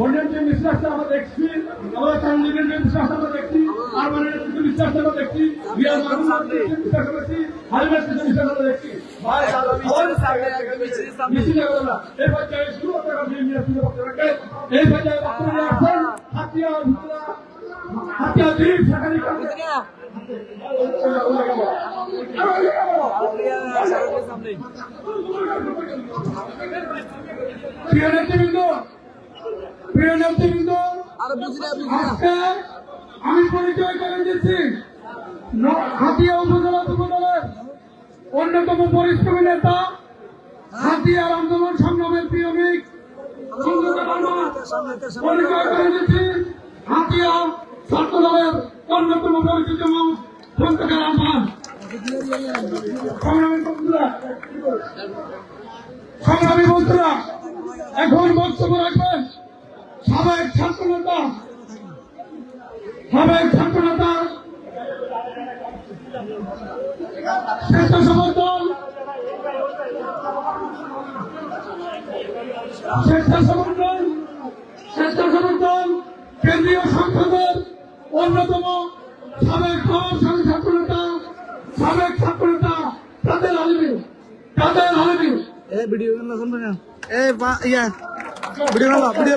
বন্যার যে বিশ্বাসটা আমরা দেখছি আমরা চান্দিনের যে বিশ্বাসটা আমরা দেখছি আরবানের যে বিশ্বাসটা আমরা দেখছি বিয়ার মানুষের যে বিশ্বাস আমরা দেখছি হাইওয়ের যে বিশ্বাস আমরা দেখছি। ভাই মিছিলে না। এই পর্যায়ে শুরু আপনারা দিয়ে নিয়ে শুরু করতে এই পর্যায়ে বক্তব্য রাখছেন হাতিয়া হাতিয়া দ্বীপ সেখানে প্রিয় নেতৃবৃন্দ প্রিয় নেতৃবৃন্দ আজকে আমি পরিচয় করে দিচ্ছি হাতিয়া উপজেলা অন্যতম পরিশ্রম নেতা হাতিয়ার আন্দোলন সংগ্রামের প্রিয়মিক পরিচয় করে দিচ্ছি হাতিয়া ছাত্র দলের অন্যতম পরিচিত খন্দকার আহ্বান। সংগ্রামী বন্ধুরা সংগ্রামী বন্ধুরা এখন বক্তব্য রাখবেন। সাবেক ছাত্র নেতা সাবেক ছাত্র নেতা স্বেচ্ছাসেবক দল স্বেচ্ছাসেবক দল স্বেচ্ছাসেবক দল কেন্দ্রীয় সংসদের অন্যতম সাবেক প্রভাবশালী ছাত্র নেতা সাবেক ছাত্র নেতা তাদের আলমী তাদের আলমী। ভিডিও না এ, বা, ইয়া, ভিডিও ভিডিও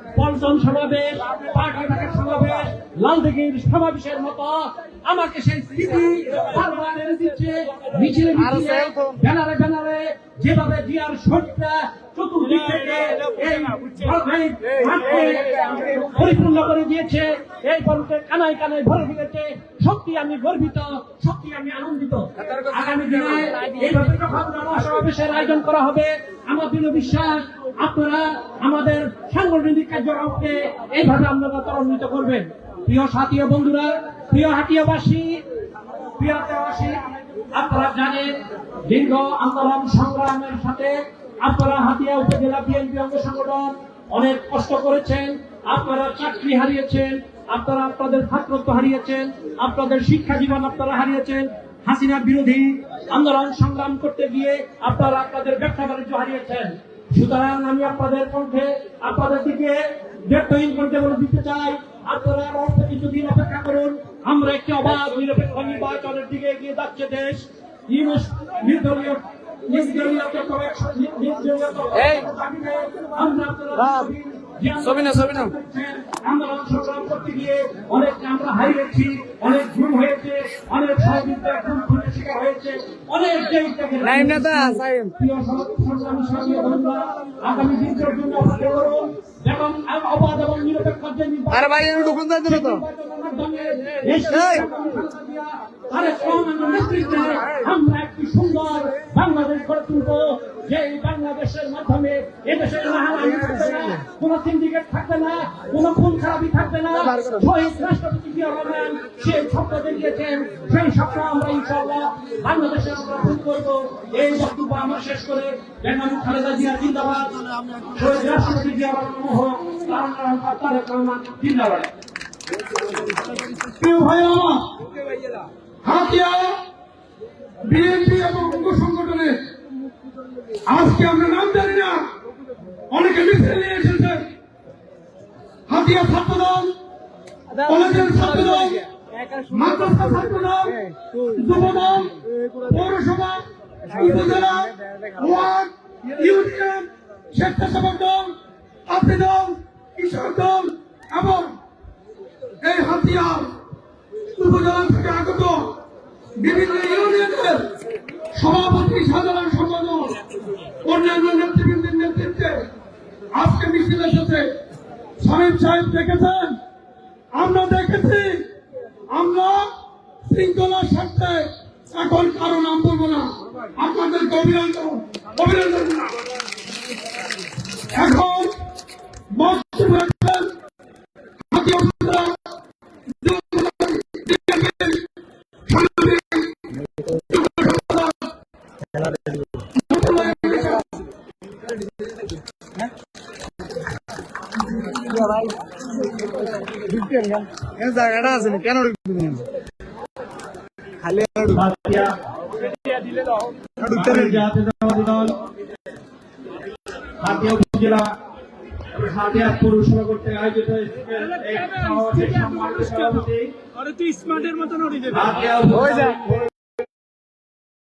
পল্টন সমাবেশ পাটঘাটের সমাবেশ লালদিঘির সমাবেশের মতো। আমাকে সেই স্মৃতি বারবার এনে দিচ্ছে মিছিলে মিছিলে ব্যানারে ব্যানারে যেভাবে জিয়ার শরীরটা চতুর্দিক থেকে এই পরিপূর্ণ করে দিয়েছে। এই পর্বতে কানায় কানায় ভরে সত্যি আমি গর্বিত সত্যি আমি আনন্দিত। আগামী দিনে এইভাবে যখন সমাবেশের আয়োজন করা হবে আমার দৃঢ় বিশ্বাস আপনারা আমাদের সাংগঠনিক কার্যক্রমকে এইভাবে আপনারা ত্বরান্বিত করবেন। প্রিয় সাথী বন্ধুরা, প্রিয় হাটিয়াবাসী প্রিয় হাটিয়াবাসী আপনারা জানেন, দীর্ঘ আন্দোলন সংগ্রামের সাথে আপনারা হাতিয়া উপজেলা বিএনপি অঙ্গ সংগঠন অনেক কষ্ট করেছেন, আপনারা চাকরি হারিয়েছেন, আপনারা আপনাদের ছাত্রত্ব হারিয়েছেন, আপনাদের শিক্ষা জীবন আপনারা হারিয়েছেন হাসিনা বিরোধী আন্দোলন সংগ্রাম করতে গিয়ে আপনারা আপনাদের ব্যবসা বাণিজ্য হারিয়েছেন। সুতরাং আমি আপনাদের কণ্ঠে আপনাদের দিকে ব্যক্তহীন করতে বলে দিতে চাই। আপনারা অল্প কিছুদিন অপেক্ষা করুন। আমরা একটি অবাধ নিরপেক্ষ নির্বাচনের দিকে এগিয়ে যাচ্ছে দেশ। নির্দলীয় ছবি না, ছবি না। আন্দোলন সংগ্রাম করতে গিয়ে অনেক আমরা হারিয়েছি অনেক ভুল হয়েছে অনেক সহযোগিতা খুন খুনের শিকার হয়েছে অনেক আগামী জন্য অপেক্ষা করুন এবং অবাধ এবং নিরপেক্ষ আরে ভাই ঢুকুন তো। সুন্দর বাংলাদেশ গড়ে তুলব। এই বাংলাদেশের মাধ্যমে এদেশের মহামারী থাকবে না, কোন সিন্ডিকেট থাকবে না, কোন খুন খারাপি থাকবে না। শহীদ রাষ্ট্রপতি জিয়া রহমান সেই স্বপ্ন দেখিয়েছেন, সেই স্বপ্ন আমরা ইনশাল্লাহ বাংলাদেশে আমরা পূরণ করব। এই বক্তব্য আমরা শেষ করে বেগম খালেদা জিয়া জিন্দাবাদ। শহীদ রাষ্ট্রপতি জিয়া রহমান তারেক রহমান জিন্দাবাদ। হাতিয়া বিএনপি এবং অঙ্গ সংগঠনের আজকে আমরা নাম জানি না। অনেকে মিছিল নিয়ে এসেছেন হাতিয়া ছাত্রদল, কলেজের ছাত্রদল, মাদ্রাসা ছাত্রদল, যুবদল, পৌরসভা, উপজেলা, ওয়ার্ড, ইউনিয়ন, স্বেচ্ছাসেবক দল, আপনি দল কৃষক দল এবং এই হাতিয়ার উপজেলা থেকে আগত বিভিন্ন ইউনিয়নের সভাপতি, সাধারণ সম্পাদক, অন্যান্য নেতৃবৃন্দের নেতৃত্বে আজকে মিছিল এসেছে। সাহেব সাহেব দেখেছেন? আমরা দেখেছি। আমরা শৃঙ্খলার স্বার্থে এখন কারও নাম বলব না। আপনাদেরকে অভিনন্দন অভিনন্দন এখন জায়গাটা আছে কেন খালি উপজেলা হাতিয়া পৌরসভা কর্তৃক আয়োজিত সম্মানিত সভাপতি তুই স্মার্টের মতন